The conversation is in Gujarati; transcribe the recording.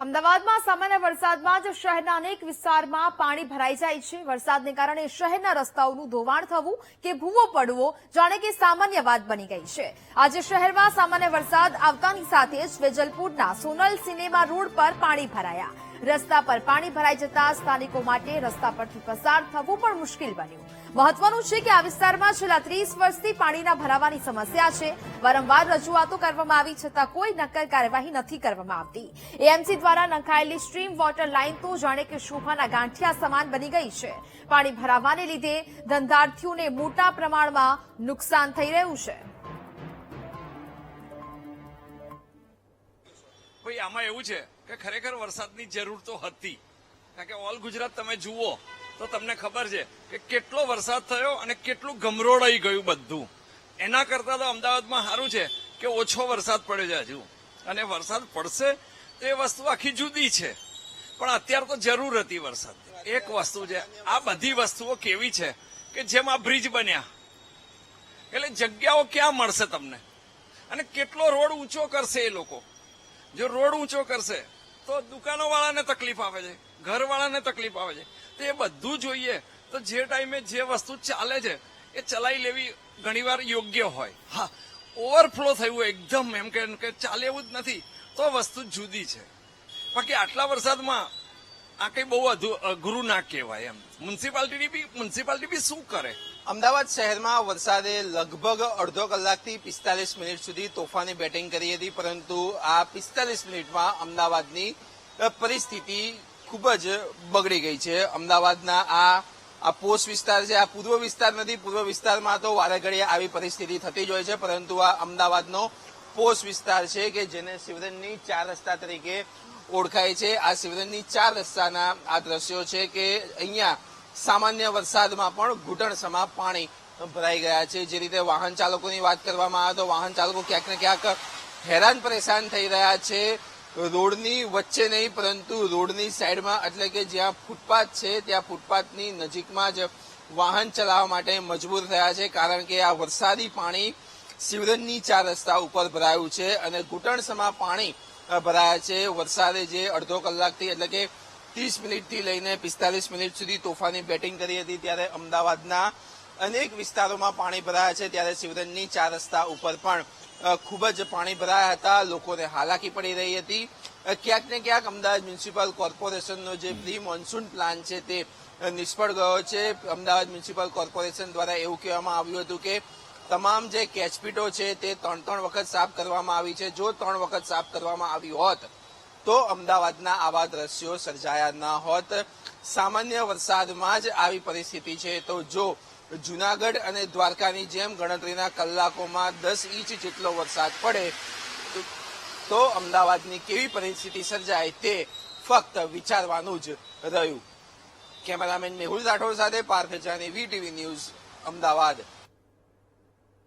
અમદાવાદમાં સામાન્ય વરસાદમાં જ શહેરના અનેક વિસ્તારમાં પાણી ભરાઈ જાય છે. વરસાદને કારણે શહેરના રસ્તાઓનું ધોવાણ થવું કે ભૂવો પડવો જાણે કે સામાન્ય વાત બની ગઈ છે. આજે શહેરમાં સામાન્ય વરસાદ આવતાની સાથે જ વેજલપુરના સોનલ સિનેમા રોડ પર પાણી ભરાયા. રસ્તા પર પાણી ભરાઈ જતા સ્થાનિકો માટે રસ્તા પરથી પસાર થવું પણ મુશ્કેલ બન્યું. મહત્વનું છે કે આ વિસ્તારમાં છેલ્લા ત્રીસ વર્ષથી પાણીના ભરાવાની સમસ્યા છે. વારંવાર રજૂઆતો કરવામાં આવી છતાં કોઈ નક્કર કાર્યવાહી નથી કરવામાં આવતી. એએમસી દ્વારા નંખાયેલી સ્ટ્રીમ વોટર લાઇન તો જાણે કે શોભાના ગાંઠિયા સમાન બની ગઈ છે. પાણી ભરાવાને લીધે ધંધાર્થીઓને મોટા પ્રમાણમાં નુકસાન થઈ રહ્યું છે. ભાઈ, આમાં એવું છે કે ખરેખર વરસાદની જરૂર તો હતી. કારણ કે ઓલ ગુજરાત તમે જુઓ, તો તમને ખબર છે કે કેટલો વરસાદ થયો અને કેટલું ગમરોડાઈ ગયું બધું. એના કરતાં તો અમદાવાદમાં સારું છે કે ઓછો વરસાદ પડ્યો છે હજુ. અને વરસાદ પડશે તો વસ્તુ આખી જુદી છે. પણ અત્યારે તો જરૂર હતી વરસાદ. એક વસ્તુ છે, આ બધી વસ્તુઓ કેવી છે કે જેમ આ બ્રિજ બન્યા. એટલે જગ્યાઓ ક્યાં મળશે તમને? અને કેટલો રોડ ઊંચો કરશે એ લોકો? જો રોડ ઊંચો કરશે, તો દુકાનો વાળાને તકલીફ આવે છે ઘર વાળાને તકલીફ આવે છે. તો એ બધું જોઈએ, તો જે ટાઈમે જે વસ્તુ ચાલે છે, એ ચલાવી લેવી ઘણીવાર યોગ્ય હોય. હા, ઓવરફ્લો થયું એકદમ એમ કે ચાલે એવું જ નથી, તો વસ્તુ જુદી છે. બાકી આટલા વરસાદમાં આ કઈ બહુ અઘરું ના કહેવાય એમ. મ્યુનિસિપાલિટી બી મ્યુનિસિપાલિટી બી શું કરે? અમદાવાદ શહેરમાં વરસાદે લગભગ અડધો કલાકથી પિસ્તાલીસ મિનિટ સુધી તોફાની બેટિંગ કરી હતી, પરંતુ આ પિસ્તાલીસ મિનિટમાં અમદાવાદની પરિસ્થિતિ ખૂબ જ બગડી ગઈ છે. અમદાવાદના આ આ પોસ્ટ વિસ્તાર છે, આ પૂર્વ વિસ્તાર નથી, પૂર્વ વિસ્તારમાં તો વારે ઘડીએ આવી પરિસ્થિતિ થતી જ હોય છે, પરંતુ આ અમદાવાદનો પોસ્ટ વિસ્તાર છે કે જેને શિવરનની ચાર રસ્તા તરીકે ઓળખાય છે. આ શિવરનની ચાર રસ્તાના આ દ્રશ્યો છે કે અહીંયા સામાન્ય વરસાદમાં પણ ઘૂંટણસમાં પાણી ભરાઈ ગયા છે. જે રીતે વાહન ચાલકોની વાત કરવામાં આવે તો વાહન ચાલકો ક્યાંક ને ક્યાંક હેરાન પરેશાન થઈ રહ્યા છે. રોડની વચ્ચે નહીં, પરંતુ રોડની સાઈડમાં એટલે કે જ્યાં ફૂટપાથ છે, ત્યાં ફૂટપાથની નજીકમાં જ વાહન ચલાવવા માટે મજબૂર થયા છે, કારણ કે આ વરસાદી પાણી શિવરનની ચાર રસ્તા ઉપર ભરાયું છે અને ઘૂંટણસમાં પાણી ભરાયા છે. વરસાદે જે અડધો કલાકથી એટલે કે ત્રીસ મિનિટથી લઈને પિસ્તાલીસ મિનિટ સુધી તોફાની બેટિંગ કરી હતી ત્યારે અમદાવાદના અનેક વિસ્તારોમાં પાણી ભરાયા છે. ત્યારે શિવરંજની ચાર રસ્તા ઉપર પણ ખૂબ જ પાણી ભરાયા હતા. લોકોને હાલાકી પડી રહી હતી. ક્યાંક ને ક્યાંક અમદાવાદ મ્યુનિસિપલ કોર્પોરેશનનો જે પ્રી મોન્સૂન પ્લાન છે તે નિષ્ફળ ગયો છે. અમદાવાદ મ્યુનિસિપલ કોર્પોરેશન દ્વારા એવું કહેવામાં આવ્યું હતું કે તમામ જે કેચપીટો છે તે ત્રણ ત્રણ વખત સાફ કરવામાં આવી છે. જો ત્રણ વખત સાફ કરવામાં આવી હોત, તો અમદાવાદના આવા દ્રશ્યો સર્જાયા ન હોત. સામાન્ય વરસાદમાં જ આવી પરિસ્થિતિ છે. તો જો જુનાગઢ અને દ્વારકાની જેમ ગણતરીના કલાકોમાં દસ ઇંચ જેટલો વરસાદ પડે, તો- અમદાવાદની કેવી પરિસ્થિતિ સર્જાય તે ફક્ત વિચારવાનું જ રહ્યું. કેમેરામેન મેહુલ રાઠોડ સાથે પાર્થ જાની, વીટીવી ન્યૂઝ, અમદાવાદ.